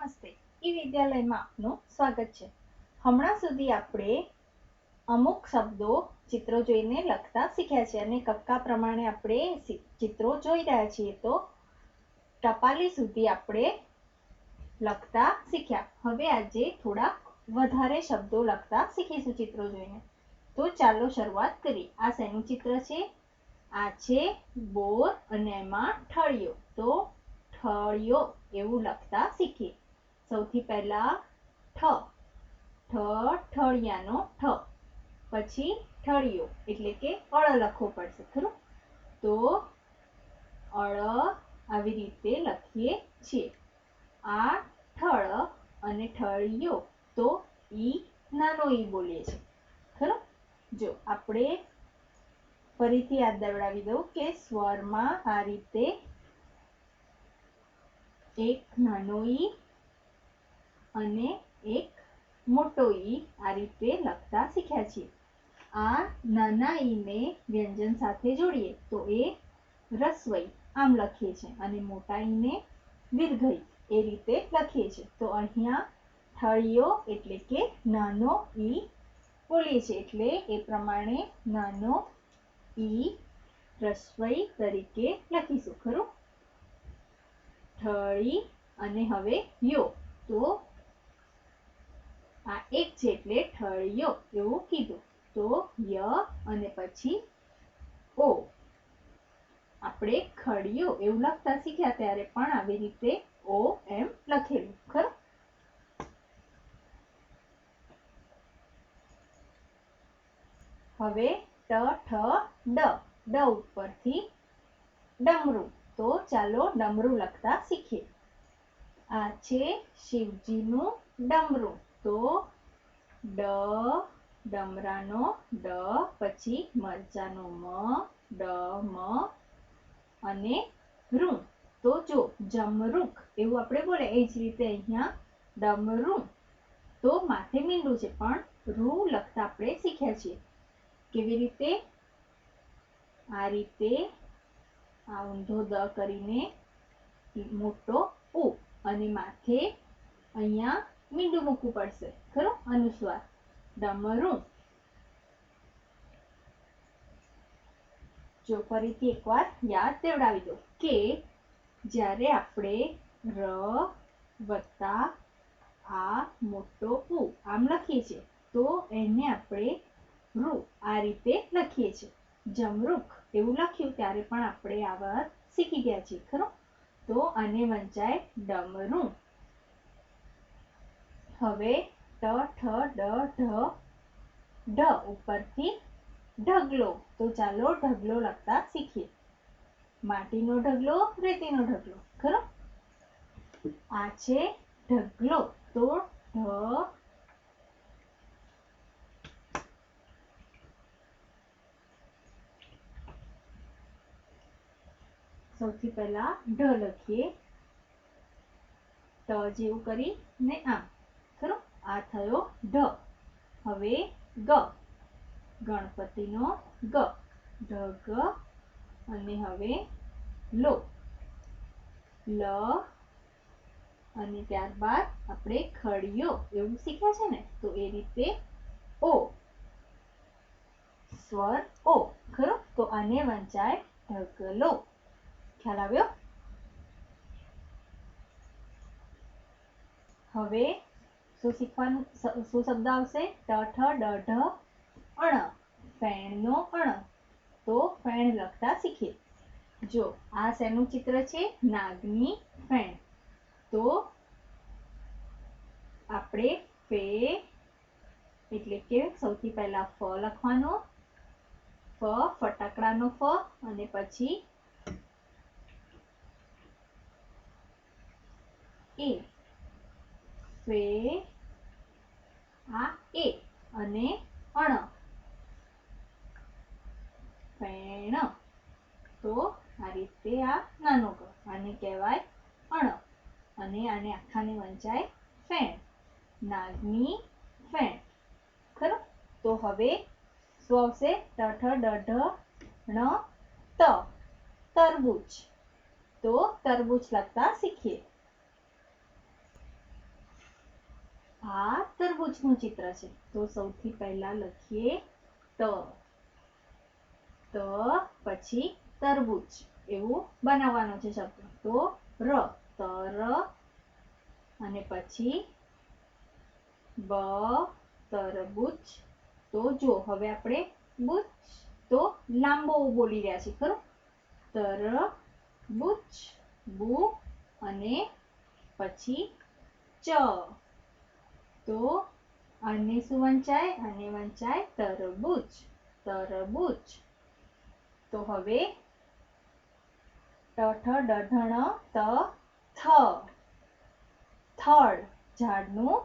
નમસ્તે. ઈ વિદ્યાલયમાં આપનું સ્વાગત છે. હમણાં સુધી આપણે અમુક શબ્દો ચિત્રો જોઈને લખતા શીખ્યા છે અને કક્કા પ્રમાણે આપણે ચિત્રો જોઈ રહ્યા છીએ તો ટપાલી સુધી આપણે લખતા શીખ્યા. હવે આજે થોડા વધારે શબ્દો લખતા શીખીશું ચિત્રો જોઈને. તો ચાલો શરૂઆત કરીએ. આ શેનું ચિત્ર છે? આ છે બોર અને એમાં ઠળિયો. તો ઠળિયો એવું લખતા શીખીએ. સૌથી પહેલા ઠ. ઠ, ઠળિયાનો ઠ. પછી ઠળિયો, એટલે કે અળ લખવો પડશે, ખરું? તો અળ આવી રીતે લખીએ છીએ. આ ઠળ અને ઠળિયો તો ઈ નાનો ઈ બોલીએ છીએ, ખરું? જો, આપણે ફરીથી યાદ દવડાવી દઉં કે સ્વરમાં આ રીતે એક નાનો ઈ અને એક મોટો ઈ આ રીતે લખતા શીખ્યા છીએ. આ નાના ઈને વ્યંજન સાથે જોડીએ તો એ રસવઈ આમ લખીએ છીએ અને મોટા ઈને દીર્ઘઈ એ રીતે લખીએ છીએ તો અહીંયા થળીઓ એટલે કે નાનો ઈ બોલીએ છીએ. એટલે એ પ્રમાણે નાનો ઈ રસવઈ તરીકે લખીશું. ખરું? ઠળી અને હવે યો. તો આ એક છે એટલે ઠળિયો એવું કીધું. તો ય અને પછી ઓ. આપણે ખડિયો એવું લખતા શીખ્યા ત્યારે પણ આવી રીતે ઓ એમ લખેલું. ખરું? હવે ટ, ઠ, ડ. ડ ઉપરથી ડમરું. તો ચાલો ડમરું લખતા શીખીએ. આ છે શિવજીનું ડમરું. તો ડ, ડમરાનો ડ, પછી મરચાનો મ, ડ, મ અને રૂ તો જો જમરૂક, એવું આપણે બોલે એ જ રીતે અહીંયા ડમરૂ તો માથે મીંડું છે, પણ રૂ લખતા આપણે શીખ્યા છીએ. કેવી રીતે? આ રીતે આ ઊંધો દ કરીને મોટો ઉ અને માથે અહીંયા મીંડું મૂકવું પડશે, ખરો? અનુસ્વાર. ડમરું જો ફરીથી એકવાર યાદ દેવડાવી દો કે જ્યારે આપણે ર, વત્તા, આ, મોટો ઉ આમ લખીએ છીએ, તો એને આપણે રૂ આ રીતે લખીએ છીએ. જમરૂખ એવું લખ્યું, ત્યારે પણ આપણે આ વાત શીખી ગયા છીએ, ખરું? તો આને વંચાય ડમરું. હવે ટ ઠ, ડ, ઢ ઢ ઉપરથી ઢગલો. તો ચાલો ઢગલો લખતા શીખીએ. માટીનો ઢગલો, રેતીનો ઢગલો. ખરો? આ છે ઢગલો. તો ઢ, સૌથી પહેલા ઢ લખીએ. ટ જેવું કરી ને ખરો આ થયો ઢ હવે ગ. ગણપતિનો ગ. ઢગ અને હવે લો. લ અને ત્યારબાદ આપણે ખડીયો એવું શીખ્યા છે ને, તો એ રીતે ઓ. સ્વર ઓ, ખરો? તો આને વંચાય ઢગલો. ખ્યાલ આવ્યો? હવે શું શીખવાનું શું શબ્દ આવશે ઠ, ડ અણ, ફેણનો અણ. તો ફેણ લખતા શીખીએ. જો, આ શેનું ચિત્ર છે? નાગની ફેણ. તો આપણે ફે એટલે કે સૌથી પહેલા ફ લખવાનો. ફ, ફટાકડાનો ફ, અને પછી એ. ફે આ એ અને અણ. ફેણ તો આ રીતે આ નાનો ગ આને કહેવાય અણ. અને આને આખાને વંચાય ફેણ. નાગની ફેણ. ખરું? તો હવે શું આવશે? ટઠ ડઢ, ણ, ત. તરબૂચ. તો તરબૂચ લખતા શીખીએ. આ તરબૂચનું ચિત્ર છે. તો સૌથી પહેલા લખીએ ત. ત પછી તરબૂચ. એવું બનાવવાનો છે શબ્દ. તો ર તર અને પછી બ, તરબૂચ. તો જો, હવે આપણે બુચ. તો લાંબો બોલી રહ્યા છીએ, ખરું? તર બુચ બુ અને પછી ચ. તો અને શું વંચાય? અને વંચાય તરબૂચ તરબૂચ. તો હવે ટઠ ડઢણ ત, થ. થડ ઝાડનું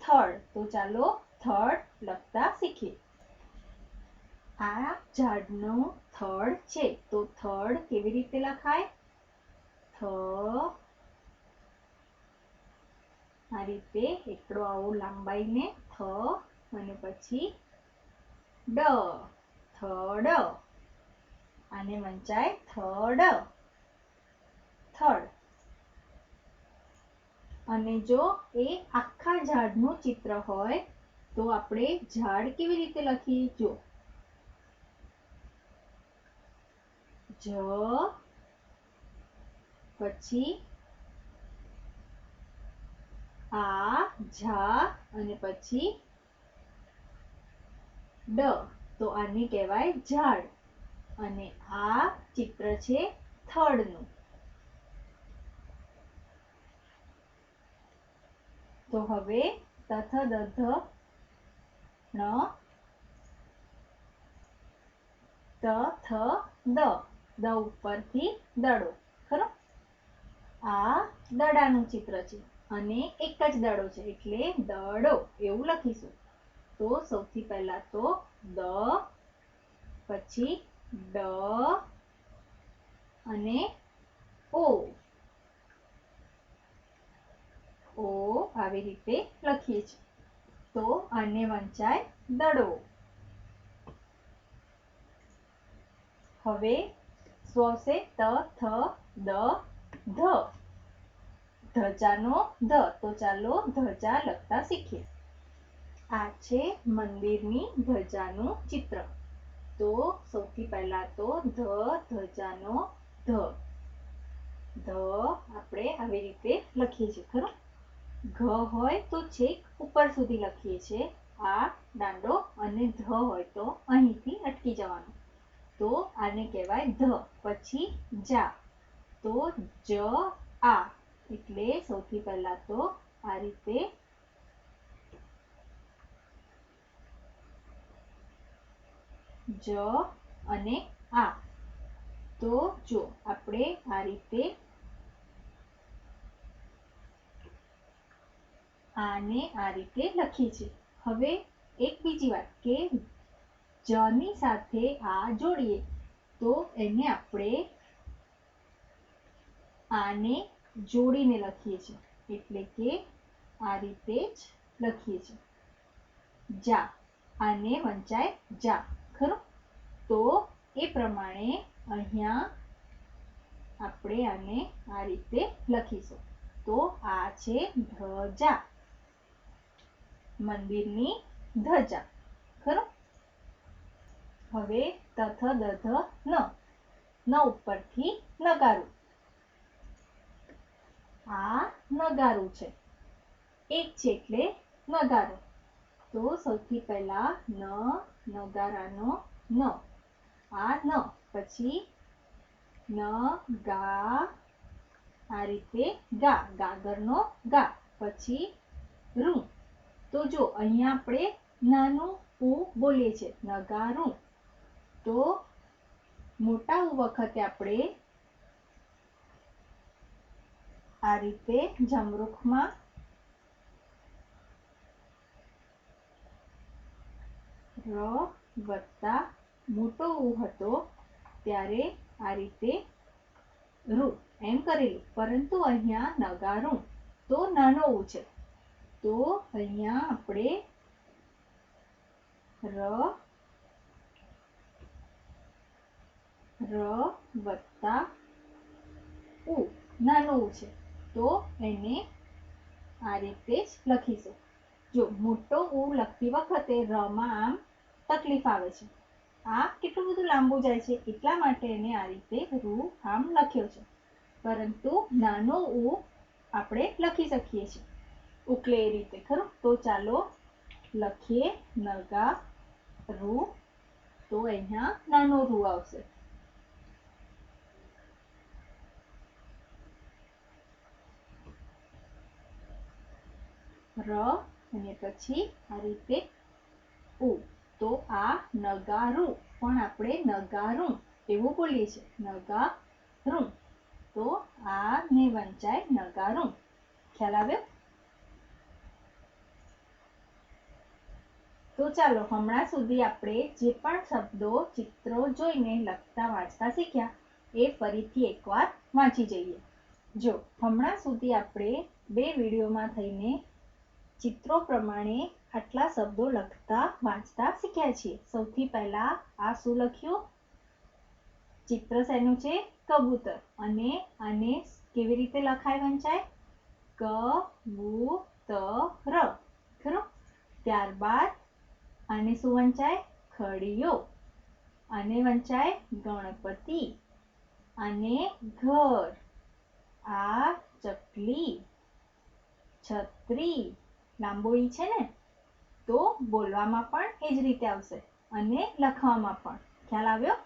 થળ. તો ચાલો થડ લખતા શીખીએ. આ ઝાડનું થડ છે. તો થડ કેવી રીતે લખાય? થ આ રીતે એકડો આવો લાંબાઈને થ અને પછી ડ થડ આને વંચાય થડ થડ. અને જો એ આખા ઝાડનું ચિત્ર હોય, તો આપણે ઝાડ કેવી રીતે લખીએ જો. જ, પછી આ, ઝા અને પછી ડ. તો આને કહેવાય ઝાડ. અને આ ચિત્ર છે થડનું. તો હવે તથ દધ ણ ત થ દ. દ ઉપરથી દડો. ખરો? આ દડાનું ચિત્ર છે. અને એક જ દડો છે, એટલે દડો, એવું લખીશું. તો સૌથી પહેલા તો દ, પછી ડ, અને ઓ. ઓ આવી રીતે લખીએ છીએ. તો આને વંચાય દડો. હવે સ્વસે ત, થ, દ, ધ. ધજાનો ધ. તો ચાલો ધજા લખતા શીખીએ. આ છે મંદિરની ધજાનું ચિત્ર. તો સૌથી પહેલા તો ધ ધજાનો ધ. ધ આપણે આવી રીતે લખીએ છીએ, ખરું? ઘ હોય તો છેક ઉપર સુધી લખીએ છીએ. આ દાંડો અને ધ હોય તો અહીંથી અટકી જવાનું. તો આને કહેવાય ધ. પછી જા. તો જ, આ. એટલે સૌથી પહેલા તો આ રીતે જ અને આ. તો જો આપણે આ રીતે આને આ રીતે લખીએ છીએ. હવે એક બીજી વાત કે જની સાથે આ જોડીએ. તો એને આપણે આને જોડીને લખીએ છીએ. એટલે કે આ રીતે જ લખીએ છીએ. જા, આને વંચાય જા, ખરું? તો એ પ્રમાણે અહીંયા આપણે આને આ રીતે લખીશું. તો આ છે ધજા, મંદિરની ધજા, ખરું? હવે તથ દધ ન ન ઉપરથી નગારું. આ નગારું છે. એક છે એટલે નગારો. તો સૌથી પહેલા ન, નગારાનો ન. આ ન, પછી ન, ગા. આ રીતે ગા, ગાગરનો ગા, પછી રૂ તો જો અહીંયા આપણે નાનું ઉ બોલીએ છીએ, નગારું. તો મોટા વખતે આપણે આ રીતે જમરૂખમાં ર વત્તા મોટો ઉ હતો ત્યારે આ રીતે રૂ એમ કરેલું. પરંતુ અહીંયા નગારું તો નાનો ઉ છે. તો અહીંયા આપણે ર ર વત્તા ઉ નાનો ઉ છે. તો એને આ રીતે જ લખીશું. જો મોટો ઉ લખતી વખતે રમાં આમ તકલીફ આવે છે. આ કેટલું બધું લાંબુ જાય છે એટલા માટે એને આ રીતે રૂ આમ લખ્યો છે. પરંતુ નાનો ઉ આપણે લખી શકીએ છીએ. ઉકલે એ રીતે, ખરું? તો ચાલો લખીએ નગા રૂ. તો અહીંયા નાનો રૂ આવશે. ર, અને પછી આ રીતે ઉ. તો આ નગારું. પણ આપણે નગારું એવું બોલીએ છીએ. નગારું. તો આ ને વંચાય નગારું. ખ્યાલ આવ્યો? તો ચાલો, હમણાં સુધી આપણે જે પણ શબ્દો, ચિત્રો જોઈને લખતા, વાંચતા શીખ્યા, એ ફરીથી એકવાર વાંચી જઈએ. જો, હમણાં સુધી આપણે બે વિડીયોમાં થઈને ચિત્રો પ્રમાણે આટલા શબ્દો લખતા, વાંચતા શીખ્યા છીએ. સૌથી પહેલા આ શું લખ્યું? ચિત્ર શેનું છે? કબૂતર. અને આને કેવી રીતે લખાય વંચાય? ક બુ ત ર ખરું? ત્યારબાદ આને શું વંચાય? ખડીયો આને વંચાય ગણપતિ. અને ઘર. આ ચકલી. છત્રી. લાંબો છે ને, તો બોલવામાં પણ એ જ રીતે આવશે અને લખવામાં પણ. ખ્યાલ આવ્યો?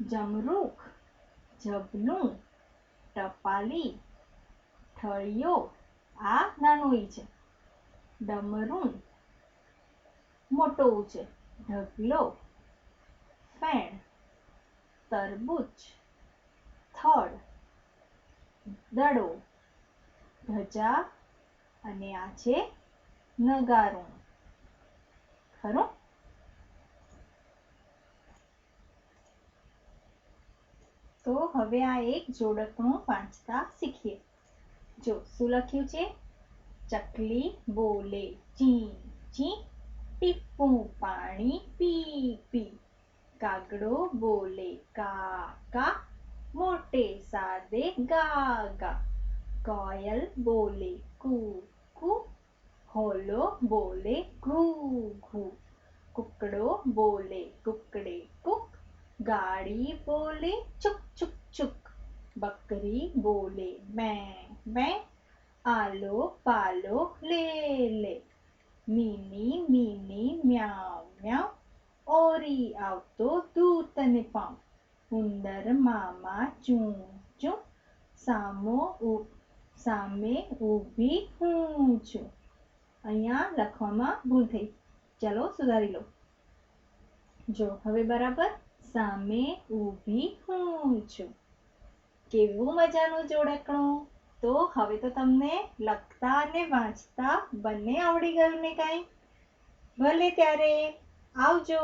જમરૂખ જબલું ટપાલી, ઠળિયો, આ નાનું ઈ છે. ડમરું મોટો ઉ છે. ઢગલો, ફેણ, તરબૂચ, થડ, દડો, ધજા, અને આ છે નગારું ખરું તો હવે આ એક જોડકણું વાંચતા શીખીએ. જો શું લખ્યું છે? ચકલી બોલે ચી ચી ટીપું પાણી પી પી. કાગડો બોલે, કા કા, મોટે સાદે ગા ગા. કોયલ બોલે, કુ કુ હોલો બોલે ઘૂ ઘૂ કુકડો બોલે કુકડે કુક ગાડી બોલે ચુક ચુક ચુક બકરી બોલે મેં મેં આલો પાલો લે લે મીની મીની મ્યાઉ મ્યાઉ ઓરી આવતો દૂત અને પાઉં ઉંદર મામા ચૂં ચૂં સામો ઉ- સામે ઊભી હું છું અહીંયા લખવામાં ભૂલ થઈ. ચાલો સુધારી લો. જો હવે બરાબર સામે ઊભી હું છું. કેવું મજાનું જોડકણું? તો હવે તો તમને લખતા અને વાંચતા બંને આવડી ગયું ને કાંઈ? ભલે ત્યારે. આવજો.